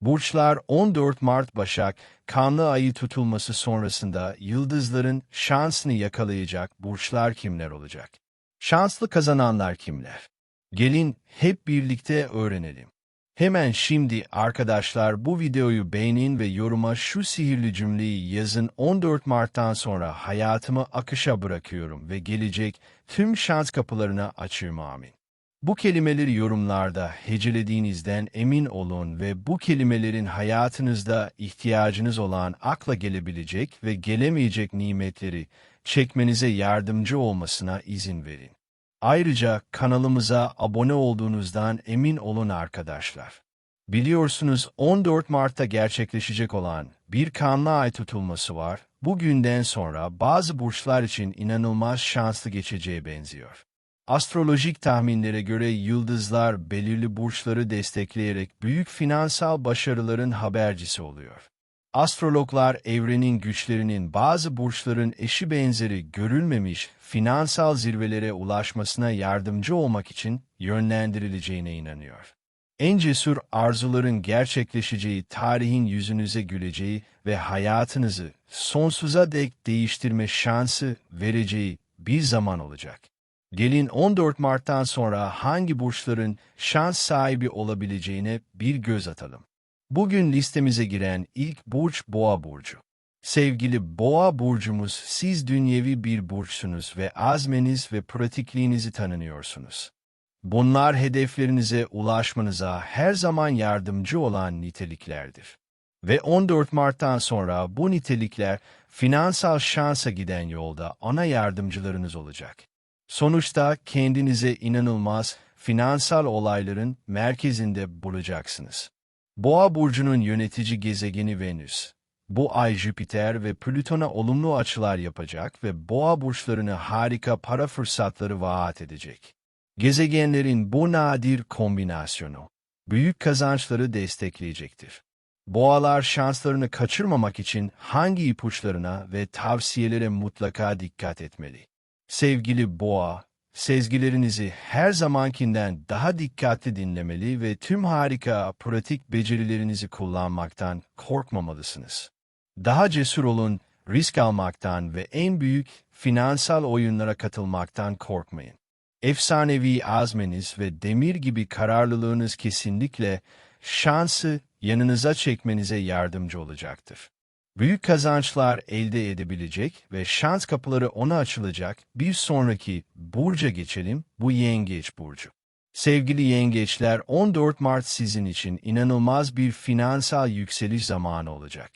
Burçlar 14 Mart Başak, kanlı ayı tutulması sonrasında yıldızların şansını yakalayacak burçlar kimler olacak? Şanslı kazananlar kimler? Gelin hep birlikte öğrenelim. Hemen şimdi arkadaşlar bu videoyu beğenin ve yoruma şu sihirli cümleyi yazın 14 Mart'tan sonra hayatımı akışa bırakıyorum ve gelecek tüm şans kapılarını açıyorum amin. Bu kelimeleri yorumlarda hecelediğinizden emin olun ve bu kelimelerin hayatınızda ihtiyacınız olan akla gelebilecek ve gelemeyecek nimetleri çekmenize yardımcı olmasına izin verin. Ayrıca kanalımıza abone olduğunuzdan emin olun arkadaşlar. Biliyorsunuz 14 Mart'ta gerçekleşecek olan bir kanlı ay tutulması var. Bugünden sonra bazı burçlar için inanılmaz şanslı geçeceğe benziyor. Astrolojik tahminlere göre yıldızlar belirli burçları destekleyerek büyük finansal başarıların habercisi oluyor. Astrologlar evrenin güçlerinin bazı burçların eşi benzeri görülmemiş finansal zirvelere ulaşmasına yardımcı olmak için yönlendirileceğine inanıyor. En cesur arzuların gerçekleşeceği, tarihin yüzünüze güleceği ve hayatınızı sonsuza dek değiştirme şansı vereceği bir zaman olacak. Gelin 14 Mart'tan sonra hangi burçların şans sahibi olabileceğine bir göz atalım. Bugün listemize giren ilk burç Boğa burcu. Sevgili Boğa burcumuz, siz dünyevi bir burçsunuz ve azmeniz ve pratikliğinizi tanınıyorsunuz. Bunlar hedeflerinize ulaşmanıza her zaman yardımcı olan niteliklerdir. Ve 14 Mart'tan sonra bu nitelikler finansal şansa giden yolda ana yardımcılarınız olacak. Sonuçta kendinize inanılmaz finansal olayların merkezinde bulacaksınız. Boğa burcunun yönetici gezegeni Venüs. Bu ay Jüpiter ve Plüton'a olumlu açılar yapacak ve boğa burçlarını harika para fırsatları vaat edecek. Gezegenlerin bu nadir kombinasyonu, büyük kazançları destekleyecektir. Boğalar şanslarını kaçırmamak için hangi ipuçlarına ve tavsiyelere mutlaka dikkat etmeli? Sevgili boğa, sezgilerinizi her zamankinden daha dikkatli dinlemeli ve tüm harika pratik becerilerinizi kullanmaktan korkmamalısınız. Daha cesur olun, risk almaktan ve en büyük finansal oyunlara katılmaktan korkmayın. Efsanevi azmeniz ve demir gibi kararlılığınız kesinlikle şansı yanınıza çekmenize yardımcı olacaktır. Büyük kazançlar elde edebilecek ve şans kapıları ona açılacak bir sonraki burca geçelim, bu yengeç burcu. Sevgili yengeçler 14 Mart sizin için inanılmaz bir finansal yükseliş zamanı olacak.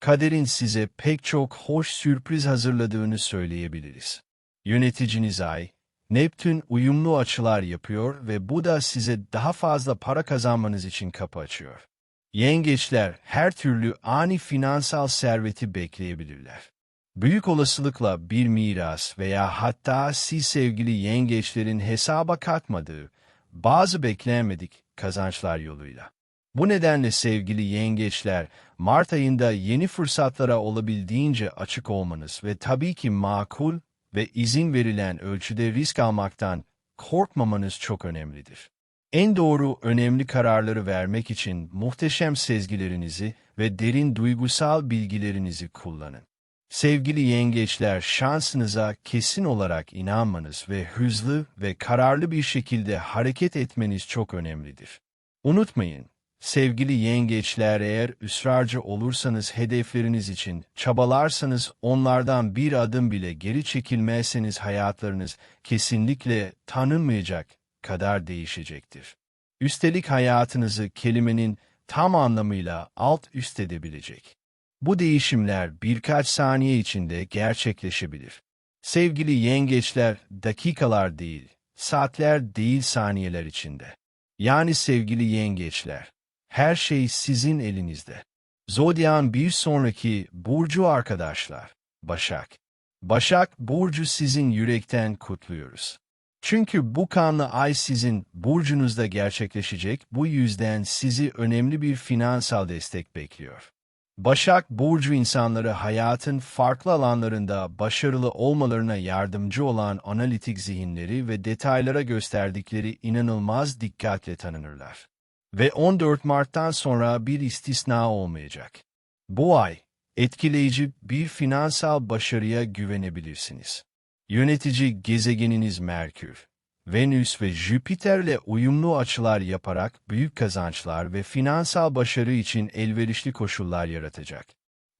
Kaderin size pek çok hoş sürpriz hazırladığını söyleyebiliriz. Yöneticiniz Ay, Neptün uyumlu açılar yapıyor ve bu da size daha fazla para kazanmanız için kapı açıyor. Yengeçler her türlü ani finansal serveti bekleyebilirler. Büyük olasılıkla bir miras veya hatta siz sevgili yengeçlerin hesaba katmadığı bazı beklenmedik kazançlar yoluyla. Bu nedenle sevgili yengeçler, Mart ayında yeni fırsatlara olabildiğince açık olmanız ve tabii ki makul ve izin verilen ölçüde risk almaktan korkmamanız çok önemlidir. En doğru önemli kararları vermek için muhteşem sezgilerinizi ve derin duygusal bilgilerinizi kullanın. Sevgili yengeçler, şansınıza kesin olarak inanmanız ve hızlı ve kararlı bir şekilde hareket etmeniz çok önemlidir. Unutmayın, sevgili yengeçler eğer ısrarcı olursanız hedefleriniz için, çabalarsanız onlardan bir adım bile geri çekilmezseniz hayatlarınız kesinlikle tanınmayacak kadar değişecektir. Üstelik hayatınızı kelimenin tam anlamıyla alt üst edebilecek. Bu değişimler birkaç saniye içinde gerçekleşebilir. Sevgili yengeçler dakikalar değil, saatler değil saniyeler içinde. Yani sevgili yengeçler, her şey sizin elinizde. Zodyan bir sonraki burcu arkadaşlar, Başak. Başak burcu sizin yürekten kutluyoruz. Çünkü bu kanlı ay sizin burcunuzda gerçekleşecek, bu yüzden sizi önemli bir finansal destek bekliyor. Başak Burcu insanları hayatın farklı alanlarında başarılı olmalarına yardımcı olan analitik zihinleri ve detaylara gösterdikleri inanılmaz dikkatle tanınırlar. Ve 14 Mart'tan sonra bir istisna olmayacak. Bu ay, etkileyici bir finansal başarıya güvenebilirsiniz. Yönetici gezegeniniz Merkür, Venüs ve Jüpiter'le uyumlu açılar yaparak büyük kazançlar ve finansal başarı için elverişli koşullar yaratacak.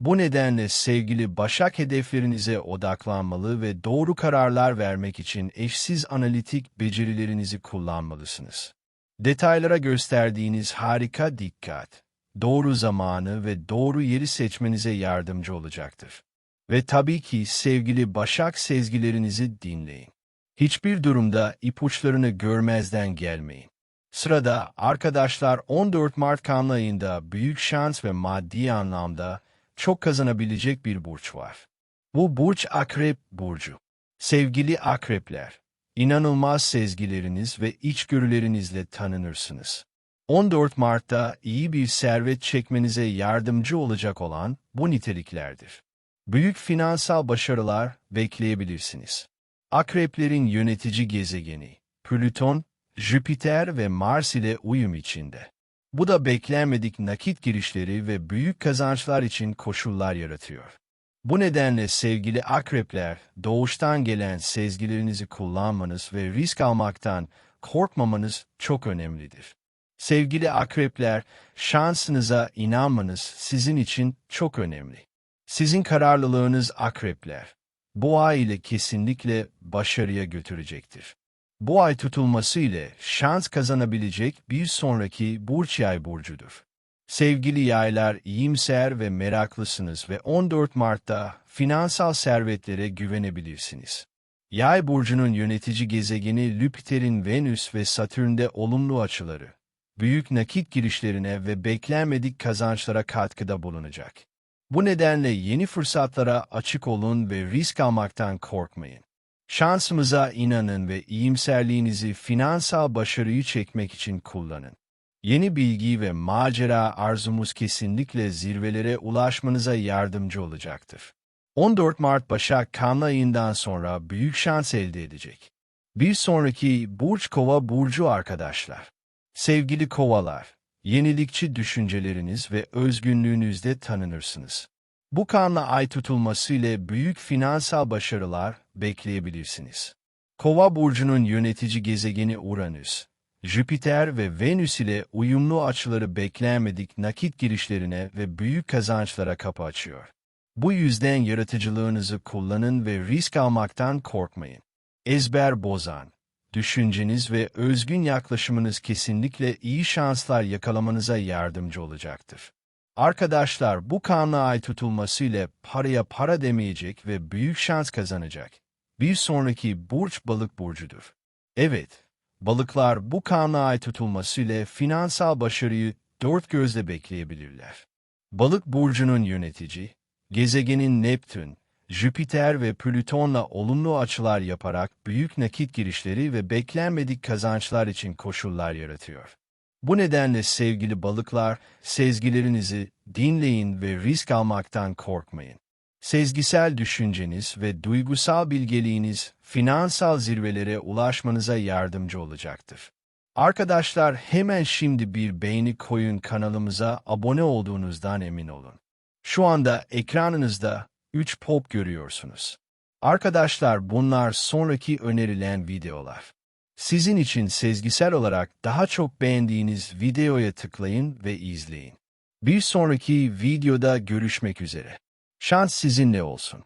Bu nedenle sevgili Başak hedeflerinize odaklanmalı ve doğru kararlar vermek için eşsiz analitik becerilerinizi kullanmalısınız. Detaylara gösterdiğiniz harika dikkat, doğru zamanı ve doğru yeri seçmenize yardımcı olacaktır. Ve tabii ki sevgili Başak sezgilerinizi dinleyin. Hiçbir durumda ipuçlarını görmezden gelmeyin. Sırada arkadaşlar 14 Mart kanlı ayında büyük şans ve maddi anlamda çok kazanabilecek bir burç var. Bu burç Akrep burcu. Sevgili akrepler, inanılmaz sezgileriniz ve içgörülerinizle tanınırsınız. 14 Mart'ta iyi bir servet çekmenize yardımcı olacak olan bu niteliklerdir. Büyük finansal başarılar bekleyebilirsiniz. Akreplerin yönetici gezegeni, Plüton, Jüpiter ve Mars ile uyum içinde. Bu da beklenmedik nakit girişleri ve büyük kazançlar için koşullar yaratıyor. Bu nedenle sevgili akrepler, doğuştan gelen sezgilerinizi kullanmanız ve risk almaktan korkmamanız çok önemlidir. Sevgili akrepler, şansınıza inanmanız sizin için çok önemli. Sizin kararlılığınız akrepler, bu ay ile kesinlikle başarıya götürecektir. Bu ay tutulması ile şans kazanabilecek bir sonraki burç yay burcudur. Sevgili yaylar iyimser ve meraklısınız ve 14 Mart'ta finansal servetlere güvenebilirsiniz. Yay burcunun yönetici gezegeni Jüpiter'in Venüs ve Satürn'de olumlu açıları, büyük nakit girişlerine ve beklenmedik kazançlara katkıda bulunacak. Bu nedenle yeni fırsatlara açık olun ve risk almaktan korkmayın. Şansımıza inanın ve iyimserliğinizi finansal başarıyı çekmek için kullanın. Yeni bilgi ve macera arzumuz kesinlikle zirvelere ulaşmanıza yardımcı olacaktır. 14 Mart Başak Kanlı ayından sonra büyük şans elde edecek. Bir sonraki Burç Kova Burcu arkadaşlar. Sevgili kovalar, yenilikçi düşünceleriniz ve özgünlüğünüzde tanınırsınız. Bu kanla ay tutulması ile büyük finansal başarılar bekleyebilirsiniz. Kova burcunun yönetici gezegeni Uranüs, Jüpiter ve Venüs ile uyumlu açıları beklenmedik nakit girişlerine ve büyük kazançlara kapı açıyor. Bu yüzden yaratıcılığınızı kullanın ve risk almaktan korkmayın. Ezber bozan, düşünceniz ve özgün yaklaşımınız kesinlikle iyi şanslar yakalamanıza yardımcı olacaktır. Arkadaşlar bu kanla ay tutulmasıyla paraya para demeyecek ve büyük şans kazanacak. Bir sonraki burç balık burcudur. Evet, balıklar bu kanla ay tutulmasıyla finansal başarıyı dört gözle bekleyebilirler. Balık burcunun yönetici, gezegenin Neptün, Jüpiter ve Plüton'la olumlu açılar yaparak büyük nakit girişleri ve beklenmedik kazançlar için koşullar yaratıyor. Bu nedenle sevgili balıklar, sezgilerinizi dinleyin ve risk almaktan korkmayın. Sezgisel düşünceniz ve duygusal bilgeliğiniz finansal zirvelere ulaşmanıza yardımcı olacaktır. Arkadaşlar hemen şimdi bir beğeni koyun kanalımıza abone olduğunuzdan emin olun. Şu anda ekranınızda 3 pop görüyorsunuz. Arkadaşlar bunlar sonraki önerilen videolar. Sizin için sezgisel olarak daha çok beğendiğiniz videoya tıklayın ve izleyin. Bir sonraki videoda görüşmek üzere. Şans sizinle olsun.